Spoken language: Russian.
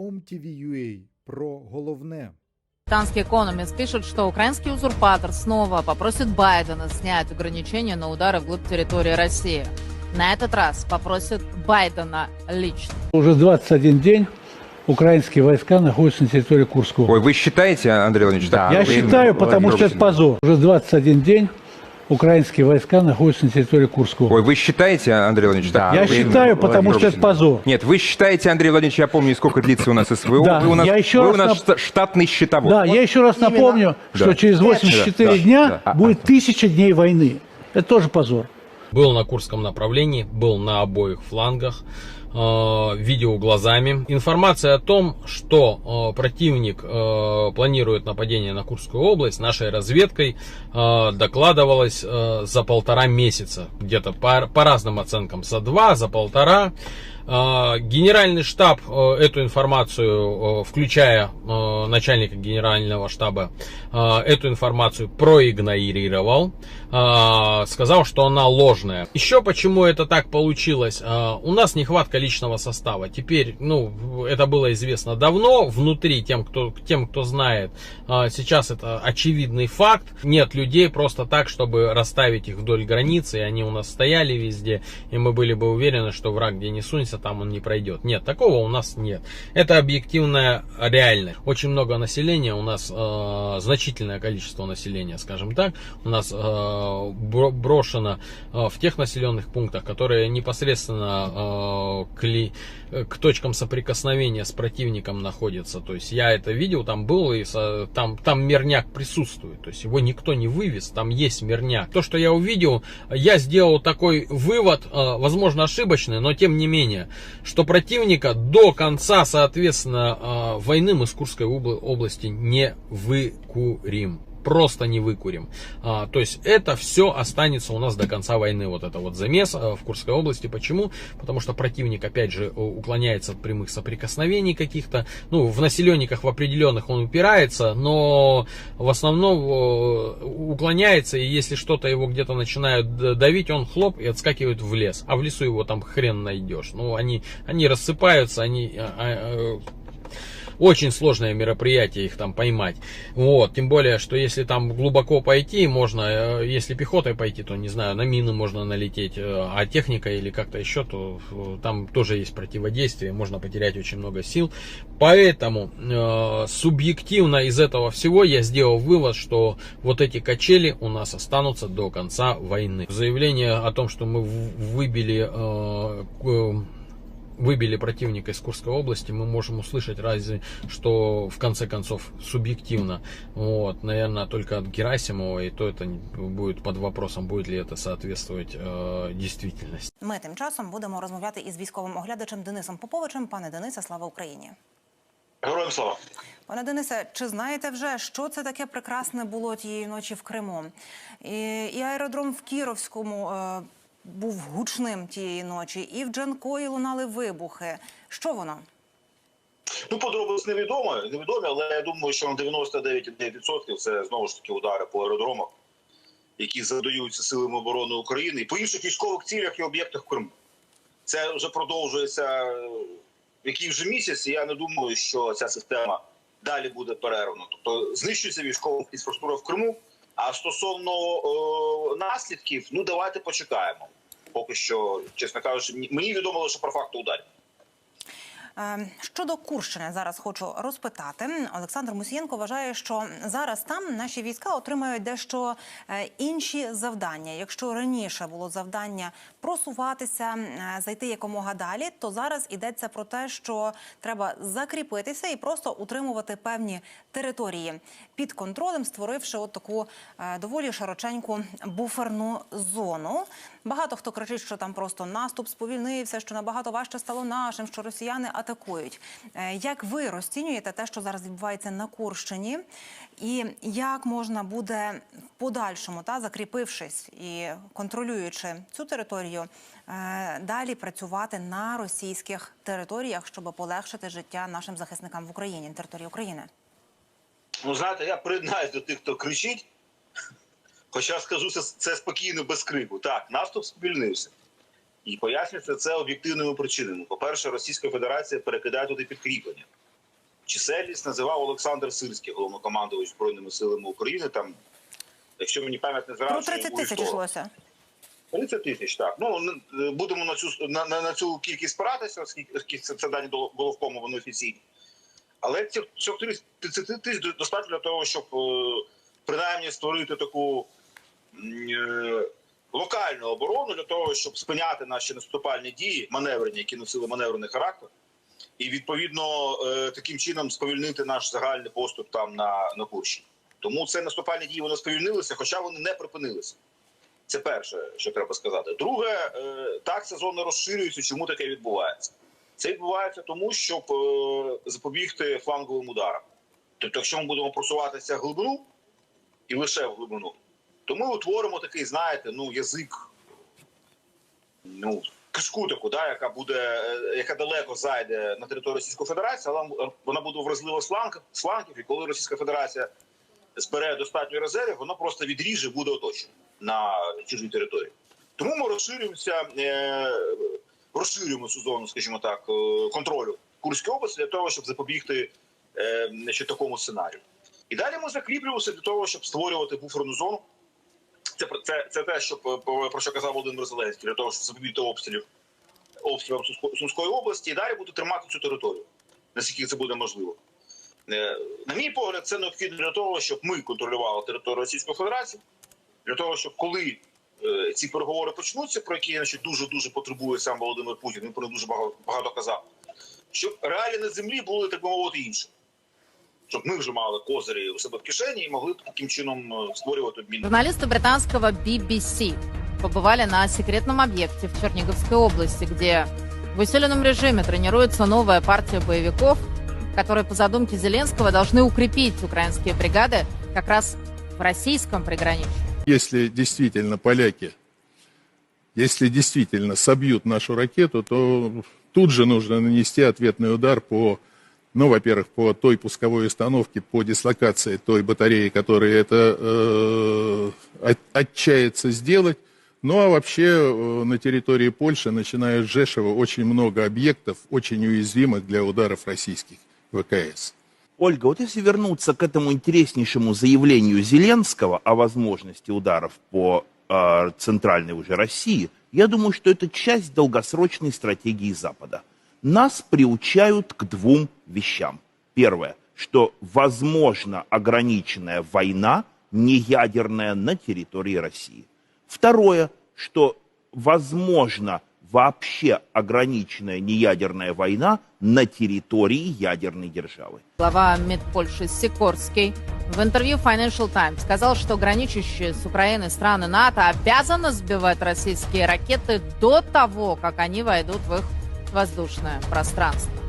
OMTV.ua про головне. Британский экономист пишет, что украинский узурпатор снова попросит Байдена снять ограничения на удары вглубь территории России. На этот раз попросит Байдена лично. Уже 21 день украинские войска находятся на территории Курского. Ой, вы считаете, Андрей Владимирович? так? Я Вы- считаю, потому Владимир что это позор. Уже 21 день украинские войска находятся на территории Курского. Ой, вы считаете, Андрей Владимирович? так? Я Вы- считаю, потому что это позор. Нет, вы считаете, Андрей Владимирович, я помню, сколько длится у нас СВО. Да, вы у нас, я еще вы раз у нас нап- шта- штатный счетовод. Да, я еще раз именно- напомню, что Да. через 84 Да, дня да, да. будет тысяча дней войны. Это тоже позор. Был на Курском направлении, был на обоих флангах, э, видел глазами. Информация о том, что э, противник э, планирует нападение на Курскую область, нашей разведкой докладывалось э, за полтора месяца. Где-то по, по разным оценкам, за два, за полтора. Генеральный штаб эту информацию, включая начальника генерального штаба, эту информацию проигнорировал, сказал, что она ложная. Еще почему это так получилось? У нас нехватка личного состава. Теперь, ну, это было известно давно, внутри тем, кто, тем, кто знает, э, сейчас это очевидный факт. Нет людей просто так, чтобы расставить их вдоль границы, и они у нас стояли везде, и мы были бы уверены, что враг где не сунется, там он не пройдет. Нет, такого у нас нет. Это объективная реальность. Очень много населения, у нас э, значительное количество населения, скажем так, у нас э, бро- брошено э, в тех населенных пунктах, которые непосредственно к, ли- э, к точкам соприкосновения с противником находятся. То есть я это видел, там был, и там, там мирняк присутствует. То есть его никто не вывез, там есть мирняк. То, что я увидел, я сделал такой вывод, э, возможно ошибочный, но тем не менее, что противника до конца, соответственно, э, войны мы с Курской обла- области не выкурим просто не выкурим. А, то есть это все останется у нас до конца войны. Вот это вот замес а, в Курской области. Почему? Потому что противник, опять же, уклоняется от прямых соприкосновений каких-то. Ну, в населенниках в определенных он упирается, но в основном уклоняется, и если что-то его где-то начинают давить, он хлоп и отскакивает в лес. А в лесу его там хрен найдешь. Ну, они, они рассыпаются, они а, а, очень сложное мероприятие их там поймать. Вот, тем более, что если там глубоко пойти, можно, э, если пехотой пойти, то, не знаю, на мины можно налететь, э, а техника или как-то еще, то э, там тоже есть противодействие, можно потерять очень много сил. Поэтому э, субъективно из этого всего я сделал вывод, что вот эти качели у нас останутся до конца войны. Заявление о том, что мы выбили э, выбили противника из Курской области, мы можем услышать разве что в конце концов субъективно. Вот, наверное, только от Герасимова, и то это будет под вопросом, будет ли это соответствовать э, действительности. Ми тим часом будемо розмовляти із військовим оглядачем Денисом Поповичем. Пане Денисе, слава Україні. Героям слава. Пане Денисе, чи знаєте вже, що це таке прекрасне було тієї ночі в Криму? І, і аеродром в Кіровському е, був гучним тієї ночі, і в Джанкої лунали вибухи. Що воно? Ну, подробиці невідомі, невідомі, але я думаю, що на 99,9% це знову ж таки удари по аеродромах, які задаються силами оборони України і по інших військових цілях і об'єктах Криму. Це вже продовжується е, який вже місяць, і я не думаю, що ця система далі буде перервана. Тобто знищується військова інфраструктура в Криму. А стосовно е, наслідків, ну давайте почекаємо. Поки що, чесно кажучи, мені- мені відомо лише про факти ударів. Е, Щодо Курщини зараз хочу розпитати. Олександр Мусієнко вважає, що зараз там наші війська отримають дещо е, інші завдання. Якщо раніше було завдання просуватися, е, зайти якомога далі, то зараз йдеться про те, що треба закріпитися і просто утримувати певні території під контролем, створивши от таку е, доволі широченьку буферну зону. Багато хто кричить, що там просто наступ сповільнився, що набагато важче стало нашим, що росіяни атакують. Е, Як ви розцінюєте те, що зараз відбувається на Курщині, і як можна буде в подальшому, та закріпившись і контролюючи цю територію, е, далі працювати на російських територіях, щоб полегшити життя нашим захисникам в Україні на території України? Ну, знаєте, я приєднаюсь до тих, хто кричить. Хоча скажу це, це спокійно без крику. Так, наступ сповільнився. І пояснюється це об'єктивними причинами. По-перше, Російська Федерація перекидає туди підкріплення. чисельність називав Олександр Сирський, головнокомандувач Збройними силами України. Там, якщо мені пам'ять не Про зраджує, 30 тисяч йшлося. 30 тисяч, так. Ну будемо на цю на, на, цю кількість спиратися, оскільки це, це дані головкому, вони офіційні. Але цих цих 30 тисяч достатньо для того, щоб е, принаймні створити таку е, локальну оборону для того, щоб спиняти наші наступальні дії, маневрені, які носили маневрений характер, і відповідно е, таким чином сповільнити наш загальний поступ там на, на Курщині. Тому це наступальні дії вони сповільнилися, хоча вони не припинилися. Це перше, що треба сказати. Друге, е, так сезон не розширюється. Чому таке відбувається? Це відбувається тому, щоб е, запобігти фланговим ударам. Тобто, якщо ми будемо просуватися в глибину і лише в глибину, то ми утворимо такий, знаєте, ну язик, ну кишку таку, да, яка буде, е, яка далеко зайде на територію Російської Федерації, але вона буде вразлива з фланг- і коли Російська Федерація збере достатньо резервів, воно просто відріже, буде оточено на чужій території. Тому ми розширюємося, е, розширюємо цю зону, скажімо так, е, контролю Курської області для того, щоб запобігти е, значить, такому сценарію. І далі ми закріплюємося для того, щоб створювати буферну зону. Це, це, це те, що про, що казав Володимир Зеленський, для того, щоб запобігти обстрілів обстрілам Сумсько- Сумської області і далі буде тримати цю територію, наскільки це буде можливо. Е, На мій погляд, це необхідно для того, щоб ми контролювали територію Російської Федерації, для того, щоб коли е, ці переговори почнуться, про які значить, дуже дуже потребує сам Володимир Путін, він про них дуже багато, багато казав, щоб реалії на землі були так би мовити інші. Щоб ми вже мали козирі у себе в кишені і могли таким чином е, створювати обмін. Журналисты британского BBC побывали на секретном объекте в Черниговской области, где в усиленном режиме тренируется новая партия боевиков, которые по задумке Зеленского должны укрепить украинские бригады как раз в российском приграничье. Если действительно поляки, если действительно собьют нашу ракету, то тут же нужно нанести ответный удар по, ну, во-первых, по той пусковой установке, по дислокации той батареи, которая это э, от- отчается сделать. Ну а вообще э, на территории Польши, начиная с Жешева, очень много объектов, очень уязвимых для ударов российских ВКС. Ольга, вот если вернуться к этому интереснейшему заявлению Зеленского о возможности ударов по э, центральной уже России, я думаю, что это часть долгосрочной стратегии Запада. Нас приучают к двум вещам. Первое, что возможно ограниченная война, не ядерная, на территории России. Второе, что возможно вообще ограниченная неядерная война на территории ядерной державы. Глава МИД Польши Сикорский в интервью Financial Times сказал, что граничащие с Украиной страны НАТО обязаны сбивать российские ракеты до того, как они войдут в их воздушное пространство.